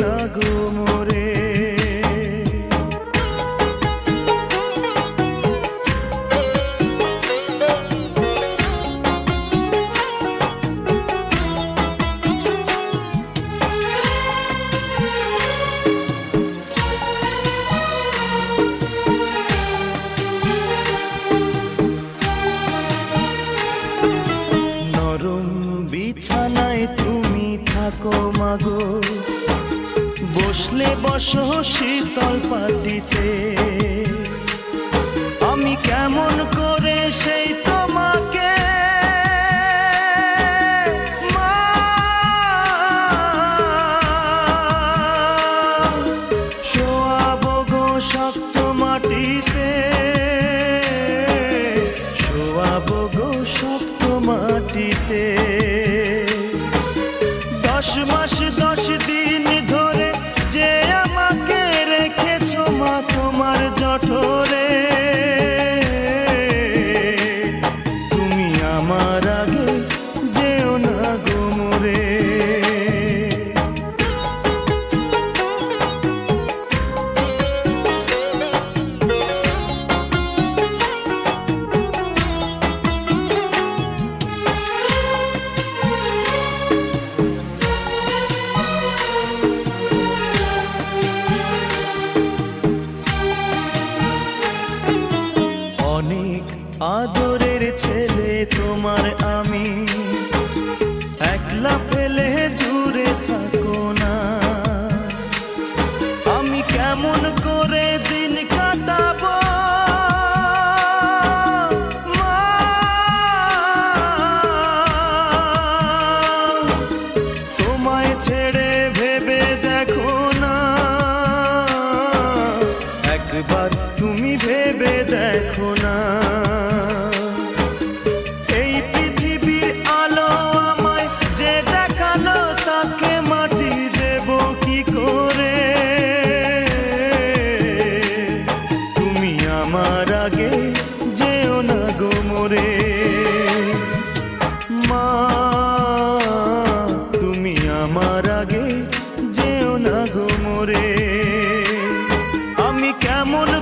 না গো বিছানায় তুমি থাকো মাগো। ফুলে বসো শীতল পাটিতে। আমি কেমন করে সেই তো আদরের ছেলে তোমার আমি i'm amor